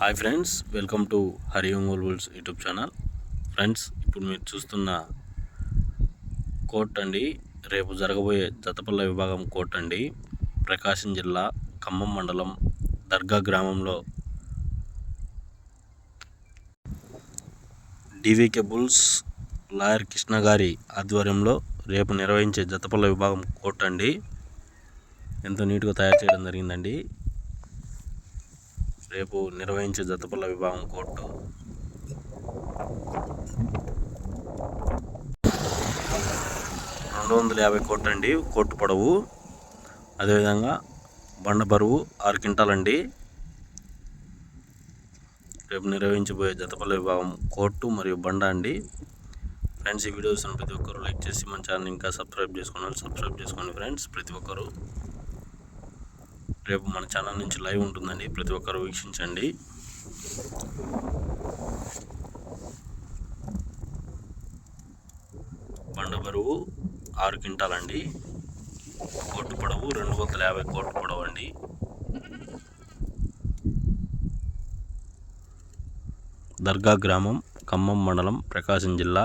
Hi friends welcome to Hari Ongoles YouTube channel friends ఇప్పుడు మీరు చూస్తున్న కోర్ట్ అండి. రేపు జరగబోయే జతపల్ల విభాగం కోర్ట్ అండి. ప్రకాశం జిల్లా ఖమ్మం మండలం దర్గా గ్రామంలో డివికే బుల్స్ లాయర్ కృష్ణ గారి ఆధ్వర్యంలో రేపు నిర్వహించే జతపల్ల విభాగం కోర్ట్ అండి. ఎంతో నీట్గా తయారు చేయడం జరిగిందండి. రేపు నిర్వహించే జతపల్ల విభాగం కోర్టు. రెండు వందల యాభై కోట్లు అండి కోర్టు పొడవు. అదేవిధంగా బండ బరువు ఆరు క్వింటాలండి. రేపు నిర్వహించబోయే జతపల్ల విభాగం కోర్టు మరియు బండ అండి. ఫ్రెండ్స్ ఈ వీడియోస్ ప్రతి ఒక్కరు లైక్ చేసి మన ఛానల్ ఇంకా సబ్స్క్రైబ్ చేసుకోండి. సబ్స్క్రైబ్ చేసుకోండి ఫ్రెండ్స్. ప్రతి ఒక్కరు రేపు మన ఛానల్ నుంచి లైవ్ ఉంటుందండి. ప్రతి ఒక్కరు వీక్షించండి. బండ బరువు ఆరు క్వింటాలండి. కోట్టు పొడవు రెండు వందల యాభై కోట్టు పొడవు అండి. దర్గా గ్రామం ఖమ్మం మండలం ప్రకాశం జిల్లా